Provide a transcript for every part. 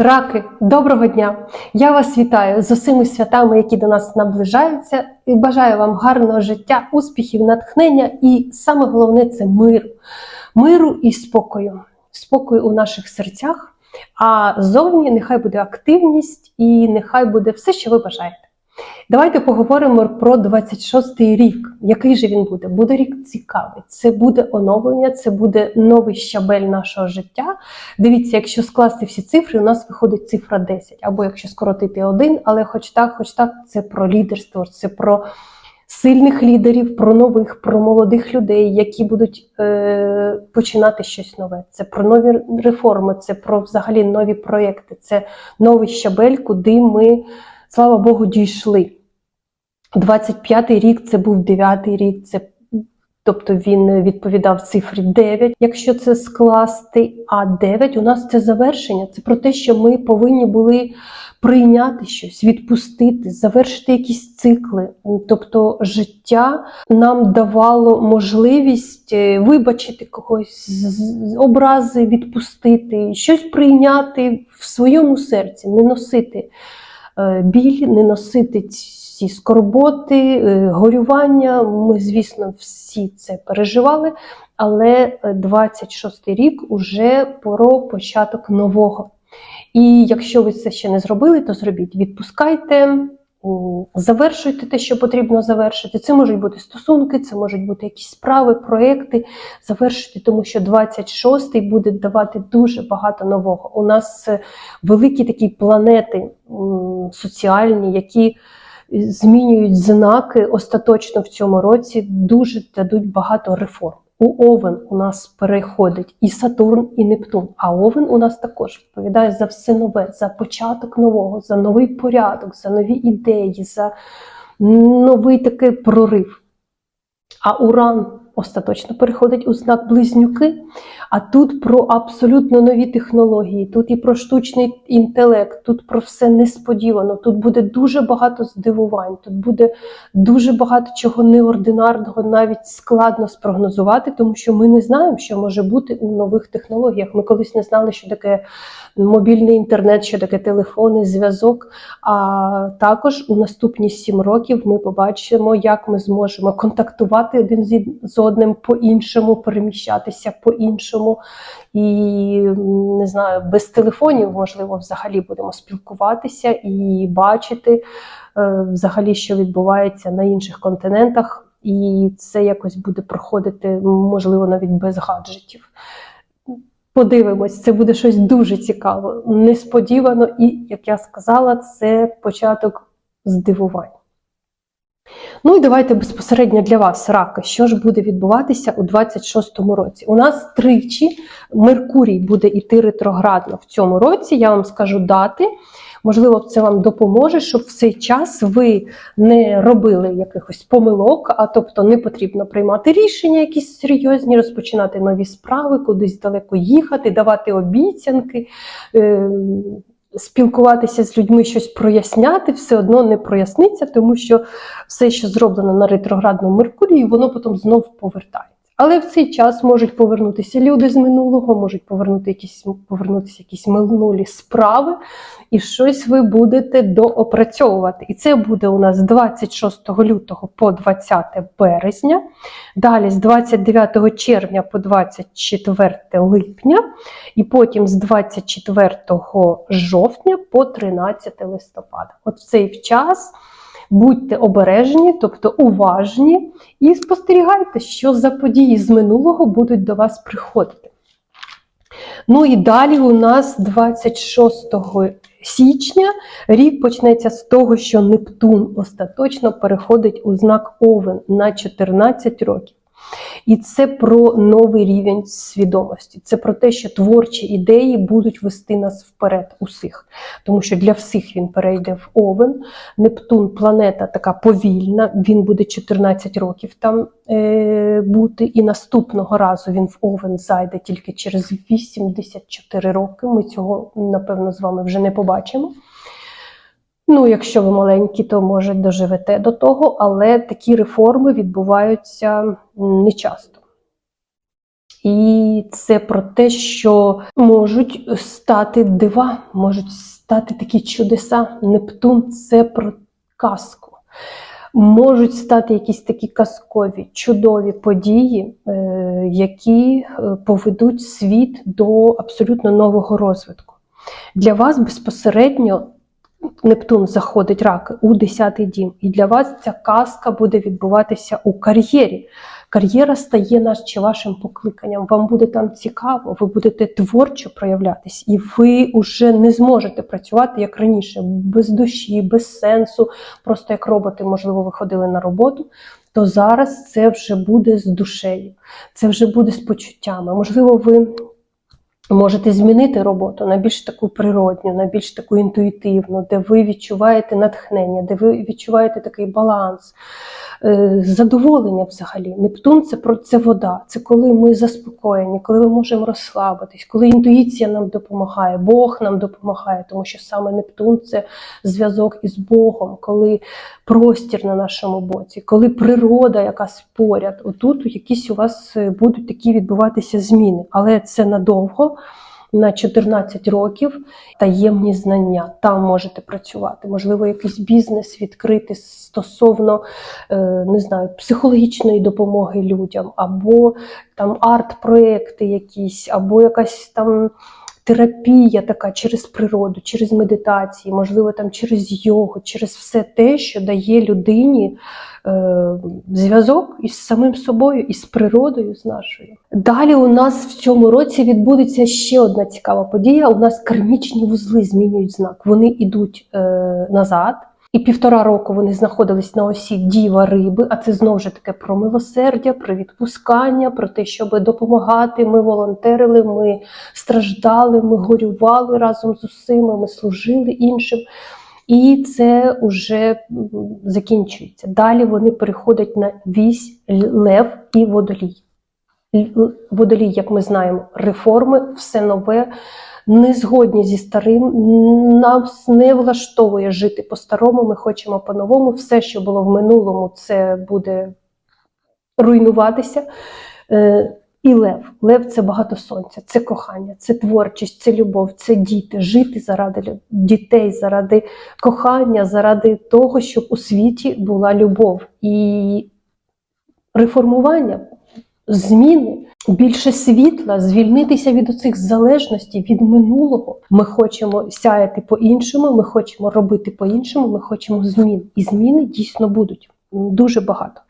Раки, доброго дня! Я вас вітаю з усіми святами, які до нас наближаються, і бажаю вам гарного життя, успіхів, натхнення і саме головне це миру. Миру і спокою. Спокою у наших серцях, а зовні нехай буде активність і нехай буде все, що ви бажаєте. Давайте поговоримо про 26-й рік. Який же він буде? Буде рік цікавий. Це буде оновлення, це буде новий щабель нашого життя. Дивіться, якщо скласти всі цифри, у нас виходить цифра 10, або якщо скоротити один, але хоч так, хоч так, це про лідерство, це про сильних лідерів, про нових, про молодих людей, які будуть е, починати щось нове. Це про нові реформи, це про взагалі нові проєкти, це новий щабель, куди ми, слава Богу, дійшли. 25-й рік це був 9-й рік, це Тобто він відповідав цифрі 9, якщо це скласти. А 9 у нас це завершення. Це про те, що ми повинні були прийняти щось, відпустити, завершити якісь цикли. Тобто життя нам давало можливість е, вибачити когось, образи відпустити, щось прийняти в своєму серці, не носити біль, не носити ці скорботи, е, горювання. Ми, звісно, всі це переживали. Але 26-й рік уже про початок нового. І якщо ви це ще не зробили, то зробіть. Відпускайте, завершуйте те, що потрібно завершити. Це можуть бути стосунки, це можуть бути якісь справи, проекти. Завершуйте, тому що 26-й буде давати дуже багато нового. У нас е, великі такі планети соціальні, які змінюють знаки остаточно в цьому році, дуже дадуть багато реформ. У Овен у нас переходить і Сатурн, і Нептун. А Овен у нас також відповідає за все нове, за початок нового, за новий порядок, за нові ідеї, за новий такий прорив. А Уран остаточно переходить у знак близнюки. А тут про абсолютно нові технології, тут і про штучний інтелект, тут про все несподівано. Тут буде дуже багато здивувань, тут буде дуже багато чого неординарного, навіть складно спрогнозувати, тому що ми не знаємо, що може бути у нових технологіях. Ми колись не знали, що таке мобільний інтернет, що таке телефони, зв'язок. А також у наступні сім років ми побачимо, як ми зможемо контактувати один з одним по-іншому, переміщатися по-іншому. І не знаю, без телефонів, можливо, взагалі будемо спілкуватися і бачити е, взагалі, що відбувається на інших континентах. І це якось буде проходити, можливо, навіть без гаджетів. Подивимось, це буде щось дуже цікаво, несподівано, і, як я сказала, це початок здивувань. Ну і давайте безпосередньо для вас, раки, що ж буде відбуватися у 26-му році. У нас тричі Меркурій буде йти ретроградно в цьому році. Я вам скажу дати. Можливо, це вам допоможе, щоб в цей час ви не робили якихось помилок, а тобто не потрібно приймати рішення якісь серйозні, розпочинати нові справи, кудись далеко їхати, давати обіцянки. Спілкуватися з людьми, щось проясняти, все одно не проясниться, тому що все, що зроблено на ретроградному Меркурії, воно потім знов повертається. Але в цей час можуть повернутися люди з минулого, можуть повернути якісь, повернутися якісь минулі справи, і щось ви будете доопрацьовувати. І це буде у нас з 26 лютого по 20 березня, далі з 29 червня по 24 липня, і потім з 24 жовтня по 13 листопада. От в цей час. Будьте обережні, тобто уважні, і спостерігайте, що за події з минулого будуть до вас приходити. Ну і далі у нас 26 січня рік почнеться з того, що Нептун остаточно переходить у знак Овен на 14 років. І це про новий рівень свідомості. Це про те, що творчі ідеї будуть вести нас вперед усіх. Тому що для всіх він перейде в Овен. Нептун планета така повільна, він буде 14 років там е, бути. І наступного разу він в Овен зайде тільки через 84 роки. Ми цього, напевно, з вами вже не побачимо. Ну, якщо ви маленькі, то може доживете до того, але такі реформи відбуваються м, нечасто. І це про те, що можуть стати дива, можуть стати такі чудеса. Нептун це про казку. Можуть стати якісь такі казкові, чудові події, е, які е, поведуть світ до абсолютно нового розвитку. Для вас безпосередньо Нептун заходить раки у 10-й дім, і для вас ця казка буде відбуватися у кар'єрі. Кар'єра стає наче вашим покликанням. Вам буде там цікаво, ви будете творчо проявлятись, і ви вже не зможете працювати як раніше, без душі, без сенсу, просто як роботи, можливо, виходили на роботу. То зараз це вже буде з душею, це вже буде з почуттями. Можливо, ви можете змінити роботу на більш таку природню, на більш таку інтуїтивну, де ви відчуваєте натхнення, де ви відчуваєте такий баланс, е, задоволення взагалі. Нептун це про це вода. Це коли ми заспокоєні, коли ми можемо розслабитись, коли інтуїція нам допомагає, Бог нам допомагає, тому що саме Нептун це зв'язок із Богом, коли простір на нашому боці, коли природа якась поряд. Отут якісь у вас е, будуть такі відбуватися зміни, але це надовго. На 14 років таємні знання. Там можете працювати. Можливо, якийсь бізнес відкрити стосовно е, не знаю, психологічної допомоги людям, або там арт-проекти якісь, або якась там терапія така через природу, через медитації, можливо, там через йогу, через все те, що дає людині е, зв'язок із самим собою, із природою, з нашою. Далі у нас в цьому році відбудеться ще одна цікава подія. У нас кармічні вузли змінюють знак. Вони йдуть е, назад. І півтора року вони знаходились на осі діва риби, а це знову ж таки про милосердя, про відпускання, про те, щоб допомагати. Ми волонтерили, ми страждали, ми горювали разом з усіма, ми служили іншим. І це вже закінчується. Далі вони переходять на вісь лев і водолій. Водолій, як ми знаємо, реформи, все нове не згодні зі старим, нас не влаштовує жити по-старому, ми хочемо по-новому. Все, що було в минулому, це буде руйнуватися. Е, і лев. Лев це багато сонця, це кохання, це творчість, це любов, це діти, жити заради дітей, заради кохання, заради того, щоб у світі була любов. І реформування, зміни більше світла, звільнитися від оцих залежностей від минулого. Ми хочемо сяяти по-іншому, ми хочемо робити по-іншому, ми хочемо змін. І зміни дійсно будуть. Дуже багато.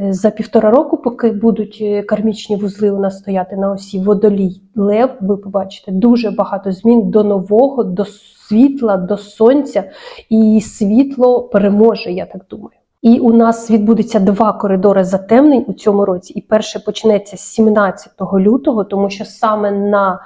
Е, за півтора року, поки будуть е, кармічні вузли у нас стояти на осі водолій, лев, ви побачите дуже багато змін до нового, до світла, до сонця, і світло переможе, я так думаю. І у нас відбудеться два коридори затемнень у цьому році. І перше почнеться з 17 лютого, тому що саме на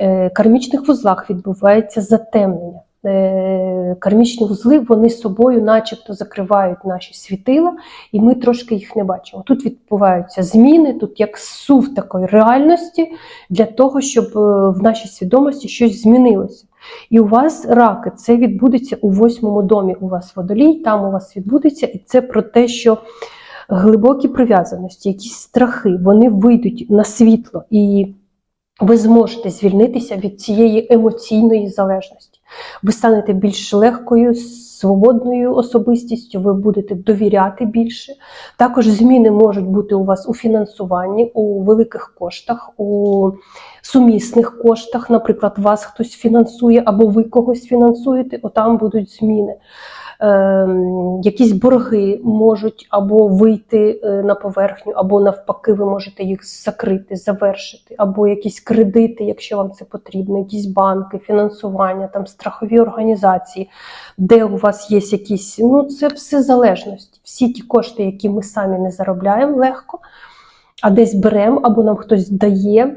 е, кармічних вузлах відбувається затемнення. Е, кармічні вузли вони собою, начебто, закривають наші світила, і ми трошки їх не бачимо. Тут відбуваються зміни, тут як сув такої реальності для того, щоб е, в нашій свідомості щось змінилося. І у вас раки, це відбудеться у восьмому домі. У вас водолій, там у вас відбудеться, і це про те, що глибокі прив'язаності, якісь страхи, вони вийдуть на світло, і ви зможете звільнитися від цієї емоційної залежності. Ви станете більш легкою, свободною особистістю, ви будете довіряти більше. Також зміни можуть бути у вас у фінансуванні, у великих коштах, у сумісних коштах. Наприклад, вас хтось фінансує або ви когось фінансуєте, отам будуть зміни. Ем, якісь борги можуть або вийти е, на поверхню, або навпаки, ви можете їх закрити, завершити, або якісь кредити, якщо вам це потрібно, якісь банки, фінансування, там страхові організації, де у вас є якісь, ну це все залежності. Всі ті кошти, які ми самі не заробляємо легко, а десь беремо, або нам хтось дає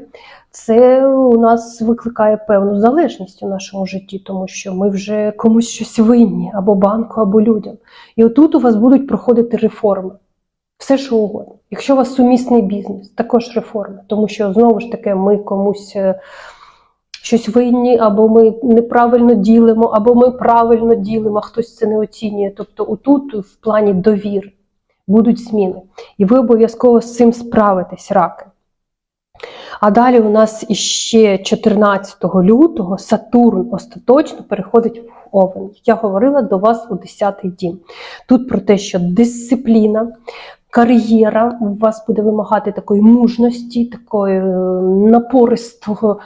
це у нас викликає певну залежність у нашому житті, тому що ми вже комусь щось винні або банку, або людям. І отут у вас будуть проходити реформи. Все, що угодно. Якщо у вас сумісний бізнес, також реформи, тому що знову ж таки ми комусь е, щось винні, або ми неправильно ділимо, або ми правильно ділимо, а хтось це не оцінює. Тобто, отут, в плані довіри, будуть зміни. І ви обов'язково з цим справитесь, раки. А далі у нас іще 14 лютого Сатурн остаточно переходить в Овен. Я говорила до вас у 10-й дім. Тут про те, що дисципліна, кар'єра у вас буде вимагати такої мужності, такої е, напористого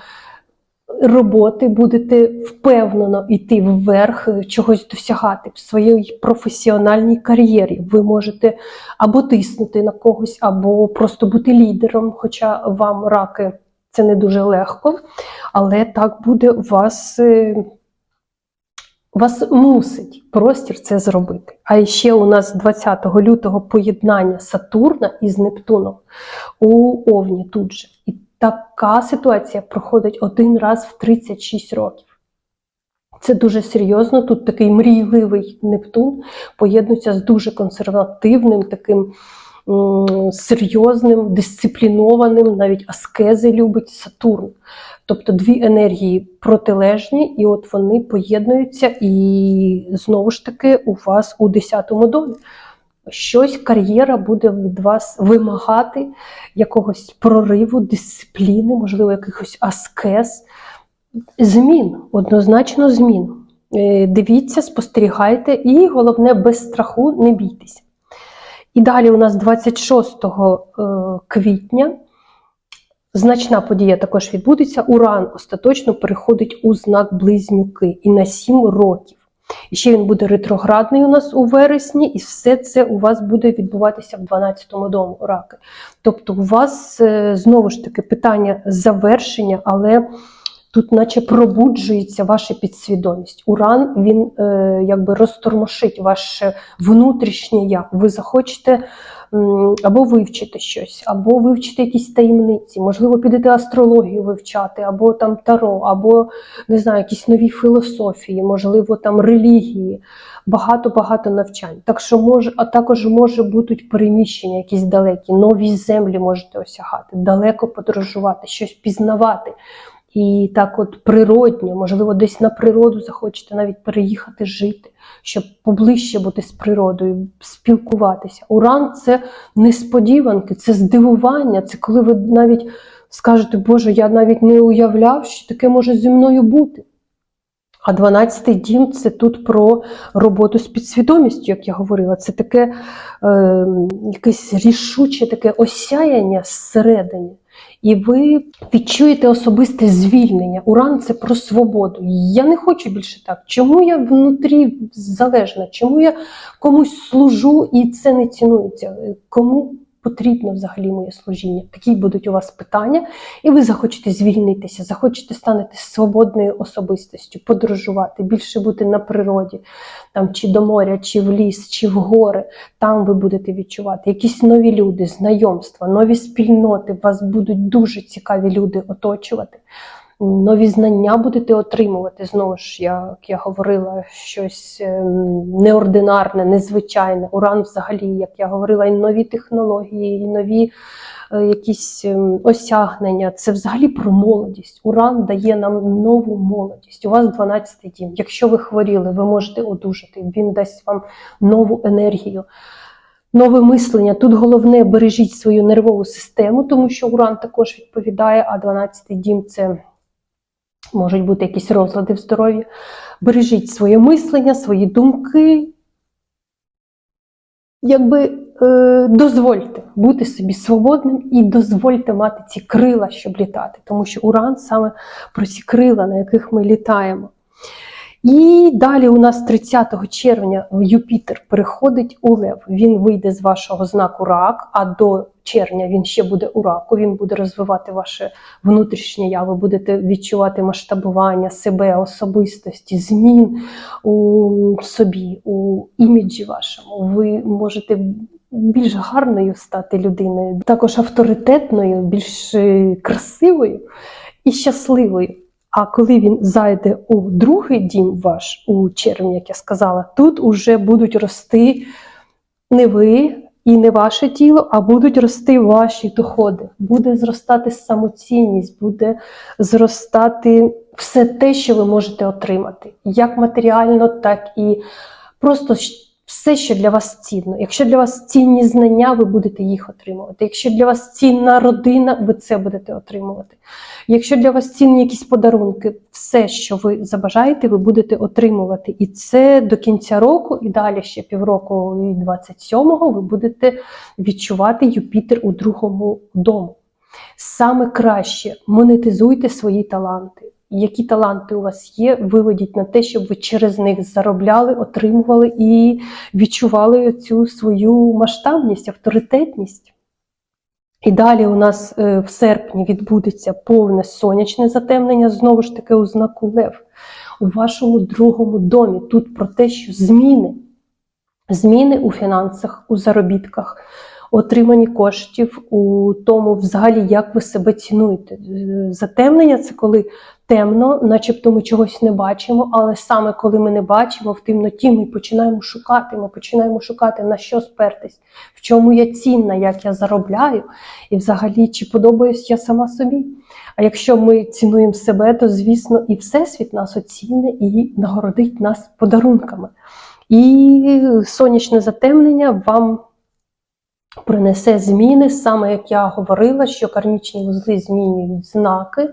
роботи, будете впевнено йти вверх, е, чогось досягати в своїй професіональній кар'єрі. Ви можете або тиснути на когось, або просто бути лідером, хоча вам раки це не дуже легко, але так буде у вас. е, Вас мусить простір це зробити. А ще у нас 20 лютого поєднання Сатурна із Нептуном у Овні тут же. І така ситуація проходить один раз в 36 років. Це дуже серйозно. Тут такий мрійливий Нептун поєднується з дуже консервативним, таким серйозним, дисциплінованим, навіть аскези любить Сатурн. Тобто дві енергії протилежні, і от вони поєднуються, і знову ж таки у вас у 10-му домі. Щось кар'єра буде від вас вимагати якогось прориву, дисципліни, можливо, якихось аскез, змін, однозначно змін. Е, Дивіться, спостерігайте, і головне, без страху не бійтеся. І далі у нас 26 е, квітня значна подія також відбудеться. Уран остаточно переходить у знак близнюки і на 7 років. І ще він буде ретроградний у нас у вересні, і все це у вас буде відбуватися в 12-му дому раки. Тобто, у вас е, знову ж таки питання завершення, але тут, наче пробуджується ваша підсвідомість. Уран він е, якби розтормошить ваше внутрішнє я. Ви захочете м, або вивчити щось, або вивчити якісь таємниці, можливо, підете астрологію вивчати, або там таро, або не знаю, якісь нові філософії, можливо, там релігії, багато-багато навчань. Так що може, а також може будуть переміщення, якісь далекі, нові землі можете осягати, далеко подорожувати, щось пізнавати. І так, от природньо, можливо, десь на природу захочете навіть переїхати жити, щоб поближче бути з природою, спілкуватися. Уран це несподіванки, це здивування, це коли ви навіть скажете, Боже, я навіть не уявляв, що таке може зі мною бути. А 12-й дім це тут про роботу з підсвідомістю, як я говорила. Це таке е, якесь рішуче таке осяяння зсередини. І ви відчуєте особисте звільнення. Уран це про свободу. Я не хочу більше так. Чому я внутрі залежна? Чому я комусь служу і це не цінується? Кому потрібно взагалі моє служіння? Такі будуть у вас питання, і ви захочете звільнитися, захочете стати свободною особистістю, подорожувати, більше бути на природі, там чи до моря, чи в ліс, чи в гори. Там ви будете відчувати якісь нові люди, знайомства, нові спільноти. Вас будуть дуже цікаві люди оточувати. Нові знання будете отримувати. Знову ж, як я говорила, щось ем, неординарне, незвичайне. Уран, взагалі, як я говорила, і нові технології, і нові е, якісь ем, осягнення. Це взагалі про молодість. Уран дає нам нову молодість. У вас 12-й дім. Якщо ви хворіли, ви можете одужати. Він дасть вам нову енергію. Нове мислення. Тут головне бережіть свою нервову систему, тому що уран також відповідає, а 12-й дім це можуть бути якісь розлади в здоров'ї. Бережіть своє мислення, свої думки. Якби е, дозвольте бути собі свободним і дозвольте мати ці крила, щоб літати. Тому що уран саме про ці крила, на яких ми літаємо. І далі у нас 30 червня Юпітер переходить у Лев. Він вийде з вашого знаку рак, а до червня він ще буде у раку. Він буде розвивати ваше внутрішнє я. Ви будете відчувати масштабування себе, особистості, змін у собі, у іміджі вашому. Ви можете більш гарною стати людиною, також авторитетною, більш е, красивою і щасливою. А коли він зайде у другий дім ваш у червні, як я сказала, тут уже будуть рости не ви і не ваше тіло, а будуть рости ваші доходи. Буде зростати самоцінність, буде зростати все те, що ви можете отримати, як матеріально, так і просто все, що для вас цінно. Якщо для вас цінні знання, ви будете їх отримувати. Якщо для вас цінна родина, ви це будете отримувати. Якщо для вас цінні якісь подарунки, все, що ви забажаєте, ви будете отримувати. І це до кінця року, і далі ще півроку, і 27-го, ви будете відчувати Юпітер у другому дому. Саме краще монетизуйте свої таланти. Які таланти у вас є, виведіть на те, щоб ви через них заробляли, отримували і відчували цю свою масштабність, авторитетність. І далі у нас е, в серпні відбудеться повне сонячне затемнення, знову ж таки у знаку Лев, у вашому другому домі. Тут про те, що зміни, зміни у фінансах, у заробітках, отримані коштів, у тому, взагалі, як ви себе цінуєте. Затемнення це коли темно, начебто ми чогось не бачимо, але саме коли ми не бачимо в темноті, ми починаємо шукати. Ми починаємо шукати на що спертись, в чому я цінна, як я заробляю, і взагалі чи подобаюсь я сама собі. А якщо ми цінуємо себе, то звісно і всесвіт нас оціни і нагородить нас подарунками. І сонячне затемнення вам принесе зміни, саме як я говорила, що кармічні вузли змінюють знаки,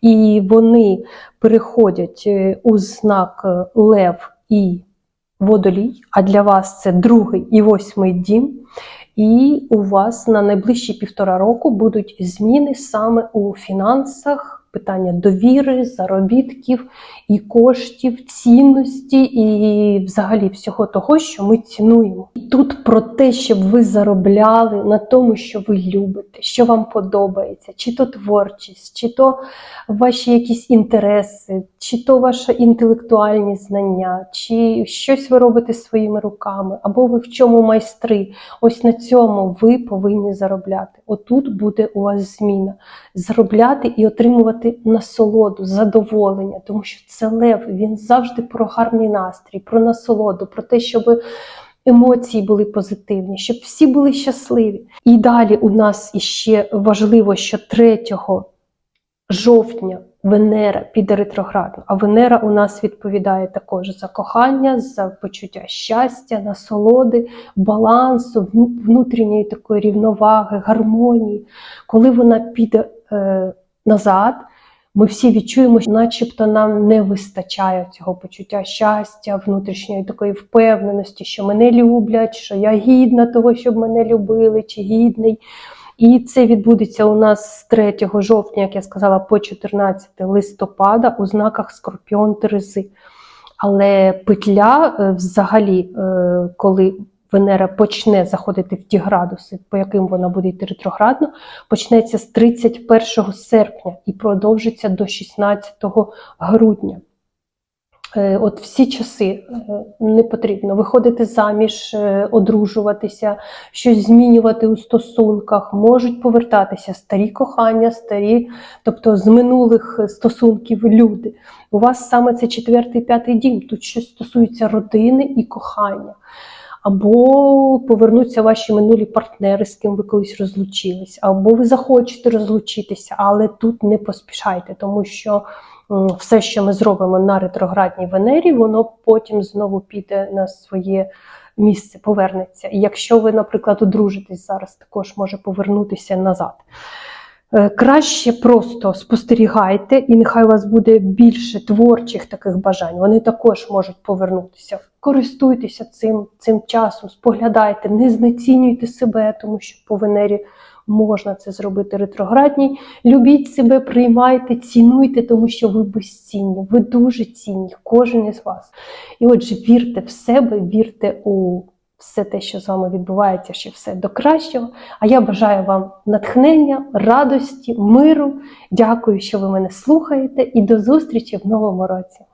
і вони переходять е, у знак е, Лев і Водолій, а для вас це другий і восьмий дім. І у вас на найближчі півтора року будуть зміни саме у фінансах, питання довіри, заробітків і коштів, цінності, і взагалі всього того, що ми цінуємо. І тут про те, щоб ви заробляли на тому, що ви любите, що вам подобається, чи то творчість, чи то ваші якісь інтереси, чи то ваші інтелектуальні знання, чи щось ви робите своїми руками, або ви в чому майстри. Ось на цьому ви повинні заробляти. Отут буде у вас зміна. Заробляти і отримувати насолоду, задоволення, тому що це лев, він завжди про гарний настрій, про насолоду, про те, щоб емоції були позитивні, щоб всі були щасливі. І далі у нас іще важливо, що 3 жовтня Венера піде ретроградно, а Венера у нас відповідає також за кохання, за почуття щастя, насолоди, балансу, внутрішньої такої рівноваги, гармонії. Коли вона піде е, назад, ми всі відчуємо, що начебто нам не вистачає цього почуття щастя, внутрішньої такої впевненості, що мене люблять, що я гідна того, щоб мене любили, чи гідний. І це відбудеться у нас з 3 жовтня, як я сказала, по 14 листопада у знаках Скорпіон Терези. Але петля е, взагалі, е, коли Венера почне заходити в ті градуси, по яким вона буде йти ретроградно, почнеться з 31 серпня і продовжиться до 16 грудня. Е, От всі часи е, не потрібно виходити заміж, е, одружуватися, щось змінювати у стосунках, можуть повертатися старі кохання, старі, тобто з минулих стосунків люди. У вас саме це четвертий, п'ятий дім. Тут щось стосується родини і кохання. Або повернуться ваші минулі партнери, з ким ви колись розлучились, або ви захочете розлучитися, але тут не поспішайте, тому що все, що ми зробимо на ретроградній Венері, воно потім знову піде на своє місце, повернеться. І якщо ви, наприклад, одружитесь зараз, також може повернутися назад. Е, Краще просто спостерігайте, і нехай у вас буде більше творчих таких бажань. Вони також можуть повернутися. Користуйтеся цим, цим часом, споглядайте, не знецінюйте себе, тому що по Венері можна це зробити ретроградній. Любіть себе, приймайте, цінуйте, тому що ви безцінні, ви дуже цінні, кожен із вас. І отже, вірте в себе, вірте у все те, що з вами відбувається, ще все до кращого. А я бажаю вам натхнення, радості, миру. Дякую, що ви мене слухаєте, і до зустрічі в новому році.